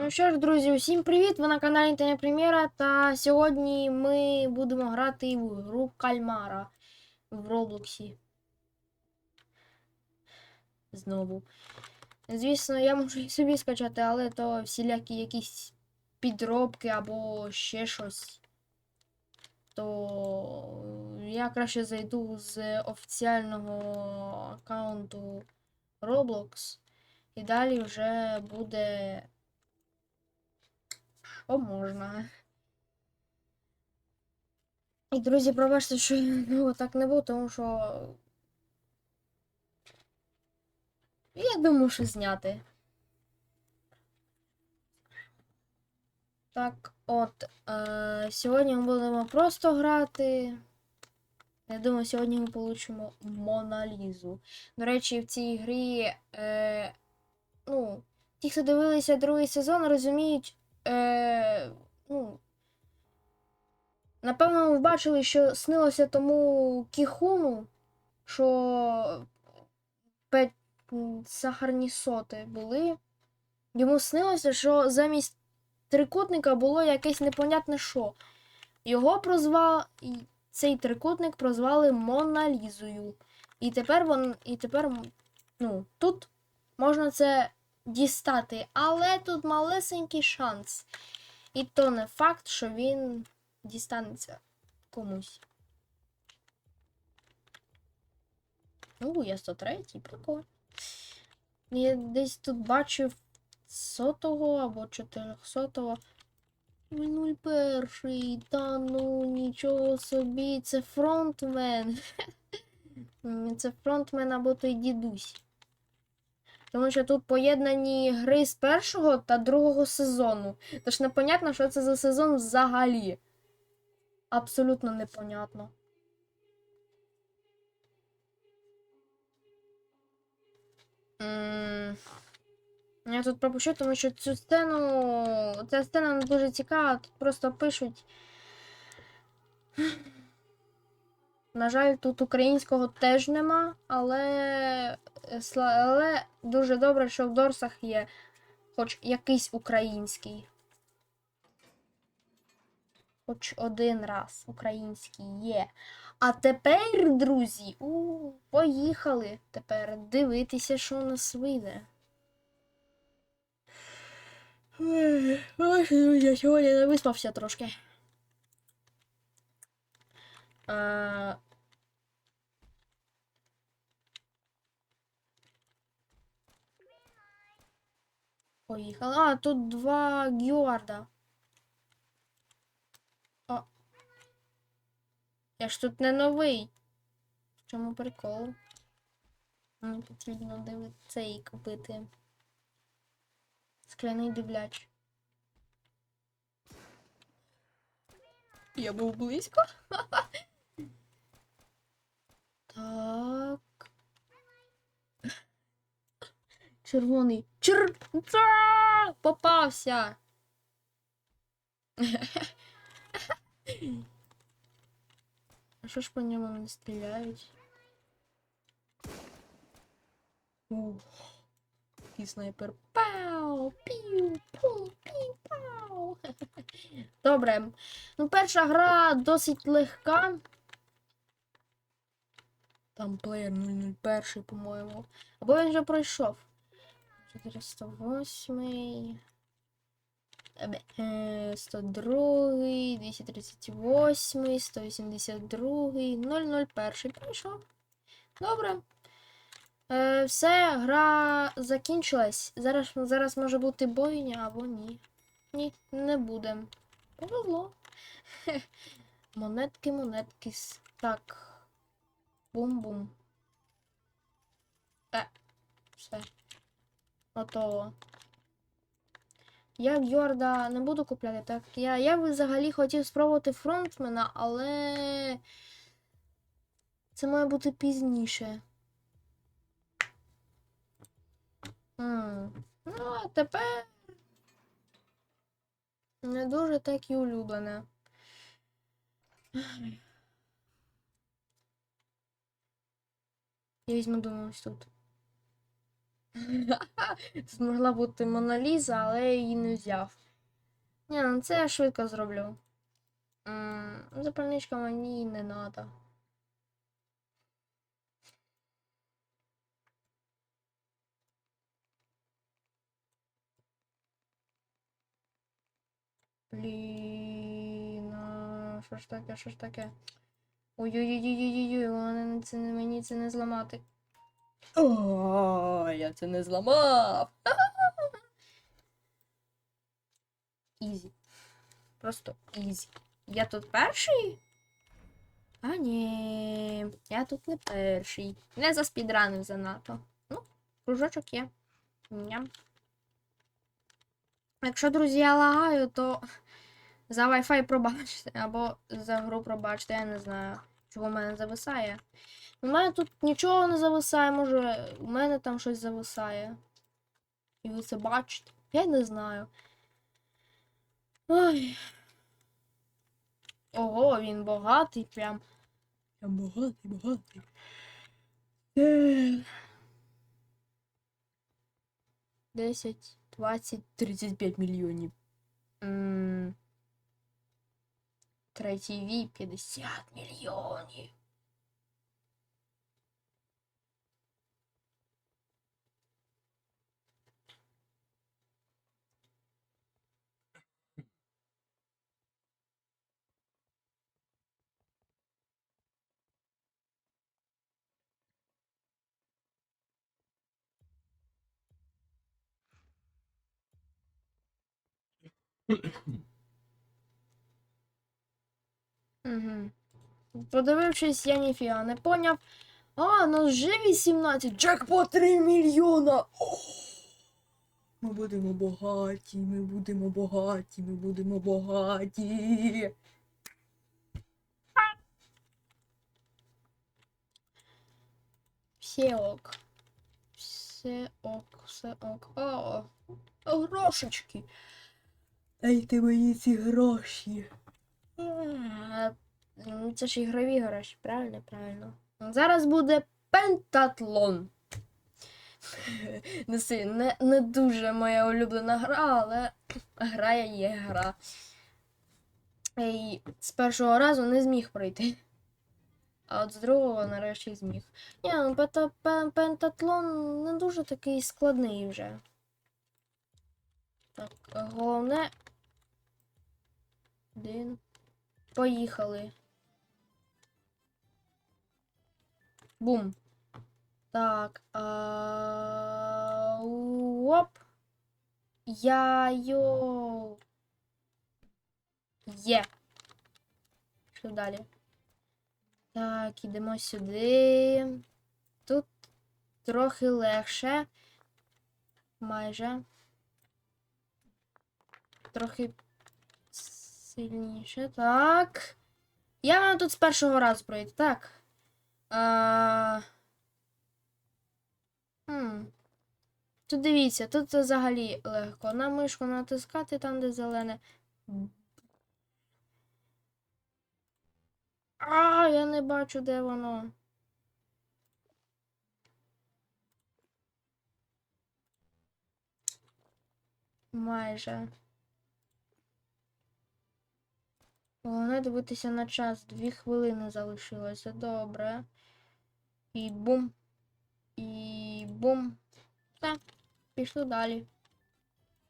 Ну що ж, друзі, усім привіт! Ви на каналі Інтерне Прем'єра. Та сьогодні ми будемо грати в гру Кальмара в Роблоксі. Знову. Звісно, я можу і собі скачати, але то всілякі якісь підробки або ще щось. То я краще зайду з офіціального аккаунту Roblox. І далі вже буде що можна. І, друзі, пробачте, що ну, так не було, тому що. Я думаю, що зняти. Так, от. Е, сьогодні ми будемо просто грати. Я думаю, сьогодні ми получимо Моналізу. До речі, в цій грі. Е, ну, ті, хто дивилися другий сезон, розуміють. Е, ну, напевно, ви бачили, що снилося тому кіхуну, що сахарні соти були. Йому снилося, що замість трикутника було якесь непонятне що. Його прозвав. Цей трикутник прозвали Моналізою. І тепер вон. І тепер, ну, тут можна це дістати, але тут малесенький шанс. І то не факт, що він дістанеться комусь. Ну, я 103, прикольно. Я десь тут бачив сотого або 400-го. 01, та ну нічого собі, це фронтмен. Це фронтмен або той дідусь. Тому що тут поєднані гри з першого та другого сезону. Тож непонятно, що це за сезон взагалі. Абсолютно непонятно. Я тут пропущу, тому що цю сцену. Ця сцена дуже цікава, тут просто пишуть. На жаль, тут українського теж нема, але, е, але дуже добре, що в Дорсах є хоч якийсь український. Хоч один раз український є. А тепер, друзі, у, поїхали тепер дивитися, що у нас вийде. Ой, ой, друзі, сьогодні не виспався трошки. Поїхали. А, тут два Гюарда. О. Я ж тут не новий. В чому прикол? Мені потрібно дивитися цей купити. Скляний дивляч. Я був близько. Так. Червоний. Чер... Попався. А що ж по ньому не стріляють? Такий снайпер. Пау! Піу! Пу! Піу! Пау! Добре. Ну, перша гра досить легка. Там плеєр 001, по-моєму. Або він вже пройшов. 408. Ебе, е, 102, 238, 182, 001 пройшов. Добре. Е, все, гра закінчилась. Зараз, зараз може бути бойня або ні. Ні, не буде. Повезло. Монетки, монетки. Так. Бум-бум. Е, все. Готово. Я Йорда не буду купляти, так. Я, я взагалі хотів спробувати фронтмена, але це має бути пізніше. М, Ну, а тепер не дуже так і улюблене. Я візьму, думаю, ось тут. Тут могла бути Моналіза, але я її не взяв. Ні, ну це я швидко зроблю. Запальничка мені не треба. Блін, а, що ж таке, що ж таке? Ой-ой-ой-ой-ой-ой, вони це не мені це не зламати. О, я це не зламав. Ізі. Просто ізі. Я тут перший? А ні, я тут не перший. Не за заспідранив занадто. Ну, кружочок є. Ням. Якщо, друзі, я лагаю, то за Wi-Fi пробачте, або за гру пробачте, я не знаю, чого в мене зависає. У мене тут нічого не зависає, може, у мене там щось зависає. І ви це бачите? Я не знаю. Ой. Ого, він багатий прям. Прям багатий, багатий. Е. 10, 20, 35 мільйонів. М, Третій віп 50 мільйонів. Угу. Подивившись, я ніфіга не поняв. А, ну вже 18. Джекпот 3 мільйона. Ми будемо багаті, ми будемо багаті, ми будемо багаті. Все ок. Все ок, все ок. О, грошечки. Дайте мені ці гроші. Це ж ігрові гроші, правильно, правильно. Зараз буде пентатлон. Не, не дуже моя улюблена гра, але гра є гра. І з першого разу не зміг пройти. А от з другого нарешті зміг. Ні, ну пентатлон не дуже такий складний вже. Так, головне. Один. Поїхали. Бум. Так. А... Оп. Я йо. Є. Що далі? Так, ідемо сюди. Тут трохи легше. Майже. Трохи сильніше. Так. Я маю тут з першого разу пройти. Так. А... Хм. Тут дивіться, тут взагалі легко. На мишку натискати там, де зелене. А, я не бачу, де воно. Майже. Головне дивитися на час. Дві хвилини залишилося. Добре. І бум. І бум. Так, пішли далі.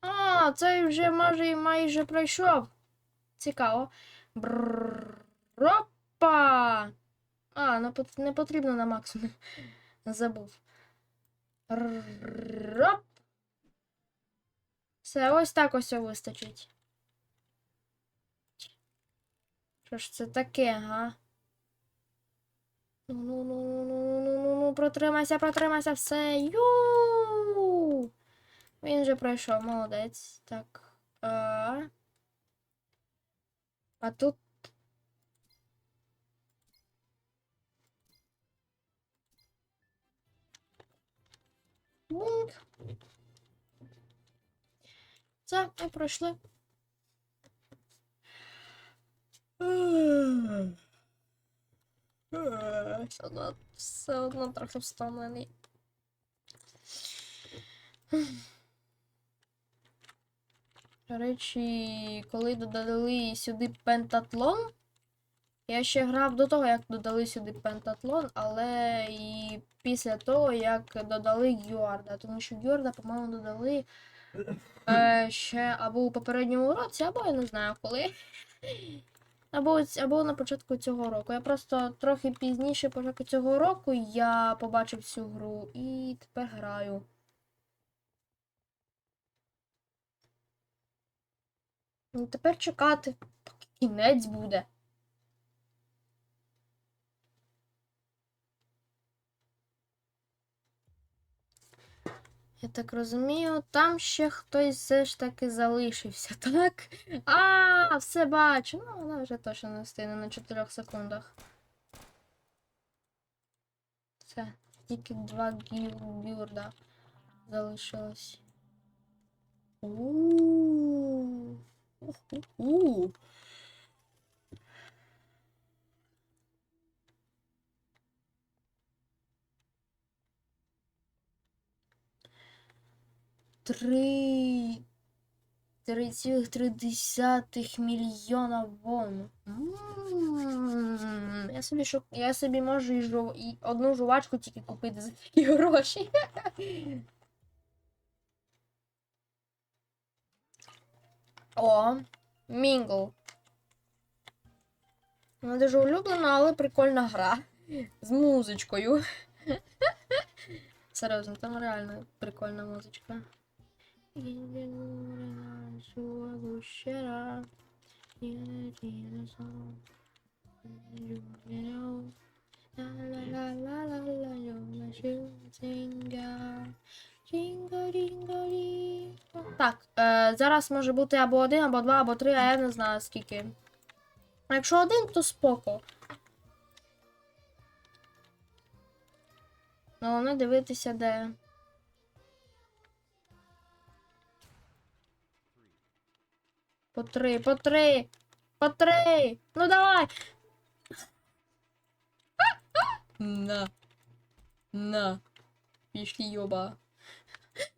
А, цей вже і майже пройшов. Цікаво. Брррр. А, не, потрібно на максимум. Забув. Рррр. Оп. Все, ось так ось вистачить. Що ж це таке, га? Ну, ну, ну, ну, ну, ну, ну, ну, протримайся, протримайся, все. Ю! Він вже пройшов, молодець. Так. А, а тут. Бунк. Все, ми пройшли. Все одно, все одно трохи встомлений. До речі, коли додали сюди пентатлон, я ще грав до того, як додали сюди пентатлон, але і після того, як додали Гюарда. Тому що Гюарда, по-моєму, додали е, ще або у попередньому році, або я не знаю коли. Або, або на початку цього року. Я просто трохи пізніше початку цього року я побачив цю гру і тепер граю. Ну, тепер чекати, поки кінець буде. Я так розумію, там ще хтось все ж таки залишився, так? А, все бачу. Ну, вона вже точно не встигне на 4 секундах. Все, тільки два гі- бюрда залишилось. У-у-у. У-у-у. Три... 3,3 мільйона вон. М, Я собі шо... я собі можу і, жу... і одну жувачку тільки купити за такі гроші. О, Мінгл. Не дуже улюблена, але прикольна гра. З музичкою. Серйозно, там реально прикольна музичка. Так, е, зараз може бути або один, або два, або три, а я не знаю скільки. Якщо один, то споко. Головне дивитися, де. По три, по три, по три. Ну давай. На. На. Пішли йоба.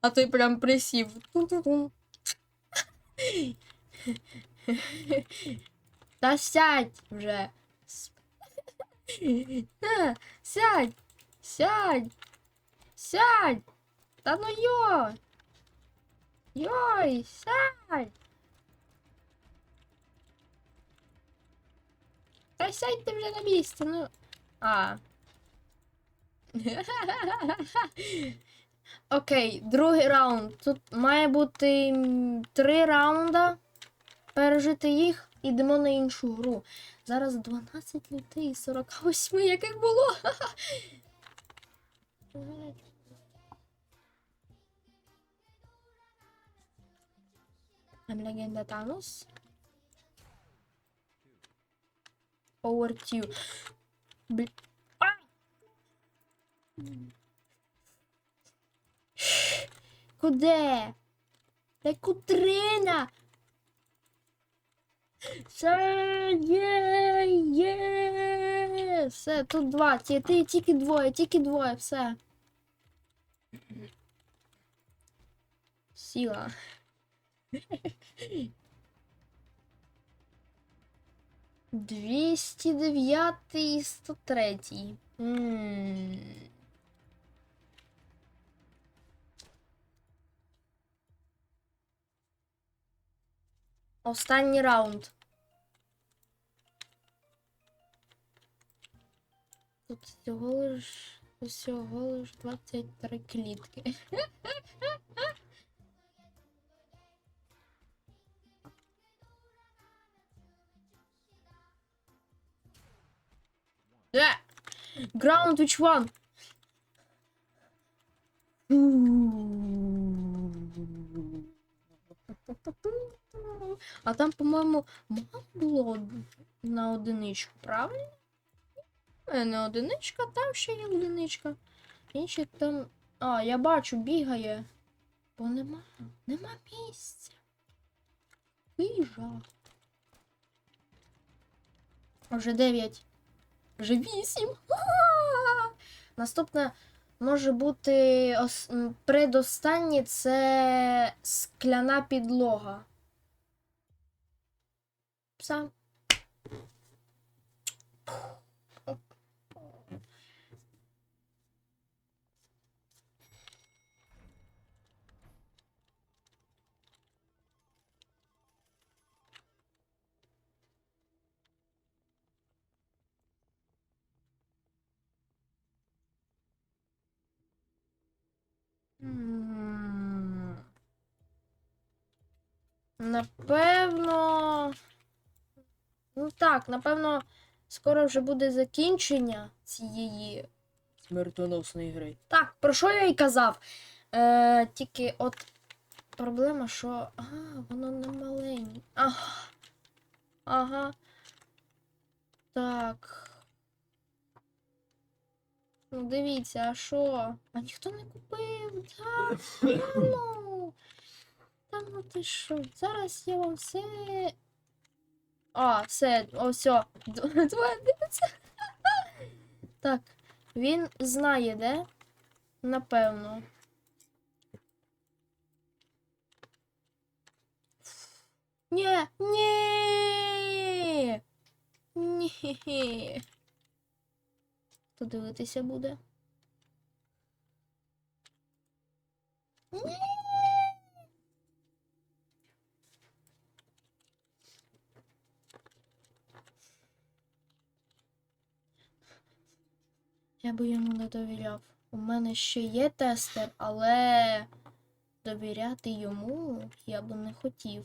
А той прям присів. Тун-тун-тун. Та сядь вже. С- На, сядь. Сядь. Сядь. Та ну йой. Йой, сядь. Та сядьте вже на місце, ну. А. Окей, другий раунд. Тут має бути три раунда. Пережити їх, ідемо на іншу гру. Зараз 12 людей із 48, яких було. Там легенда Танос. 2. Бл... А! Куди? Та кутрина? Все, є, є. Все, тут два. Ти, тільки двоє, тільки двоє, все. Сіла. Двісті дев'ятий і сто третій. М. Останній раунд. Тут всього лиш всього лиш 23 клітки. Yeah. Ground which one? А там, по-моєму, мало було на одиничку, правильно? Е, Не одиничка, там ще є одиничка. Інші там. А, я бачу, бігає. Бо нема. Нема місця. Виїжджа. Вже 9. Вже вісім. Наступне. може бути ос... предостаннє це скляна підлога. Все. М. Напевно. Ну так, напевно, скоро вже буде закінчення цієї смертоносної гри. Так, про що я й казав? Е, тільки от проблема, що. А, воно не маленьке. Ага. Ага. Так. Ну, дивіться, а що? А ніхто не купив. Так, ну. Та ну ти що? Зараз я вам все. А, все, ось. дивиться. Так, він знає, де? Напевно. Ні, ні. Ні. Хто дивитися буде? Я би йому не довіряв. У мене ще є тестер, але довіряти йому я би не хотів.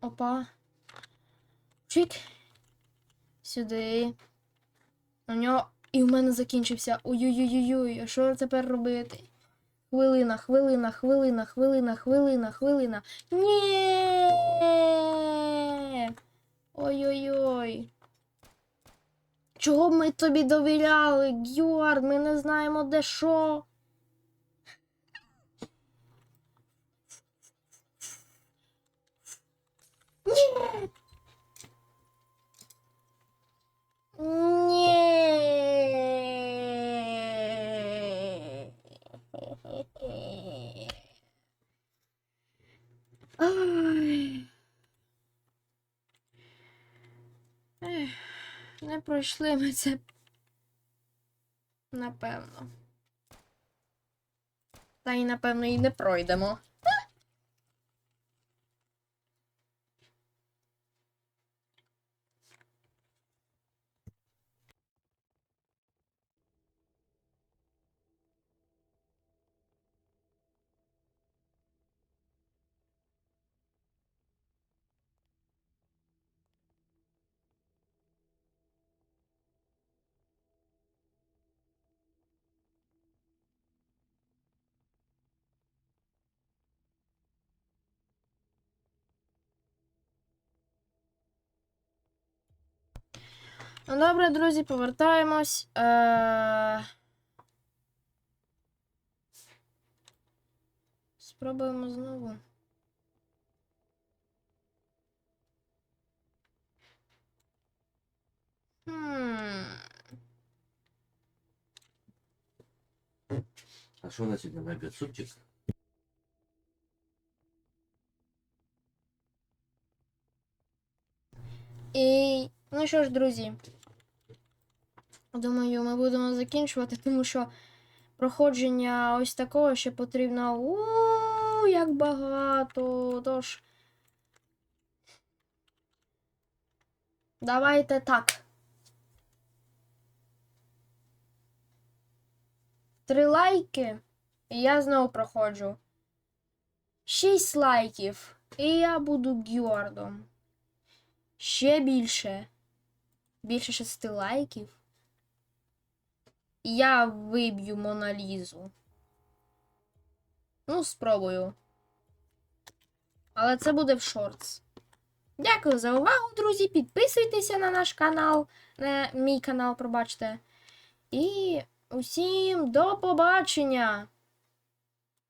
Опа. Чик. Сюди. У нього. І в мене закінчився. Ой-ой-ой-ой, а що тепер робити? Хвилина, хвилина, хвилина, хвилина, хвилина, хвилина. Ні. Ой-ой-ой. Чого б ми тобі довіряли, Гюард? Ми не знаємо де що. Ні. Ай. Ех, Не пройшли ми це. Напевно. Та й напевно і не пройдемо. Ну, добре, друзі, повертаємось. Е... Спробуємо знову. Хм. А что у нас сегодня на обед? Супчик? І ну що ж, друзі. Думаю, ми будемо закінчувати, тому що проходження ось такого ще потрібно. у як багато. Тож. Давайте так. Три лайки, і я знову проходжу. Шість лайків, і я буду Геордом. Ще більше. Більше шести лайків. Я виб'ю Моналізу. Ну, спробую. Але це буде в шортс. Дякую за увагу, друзі. Підписуйтеся на наш канал, на мій канал, пробачте. І усім до побачення!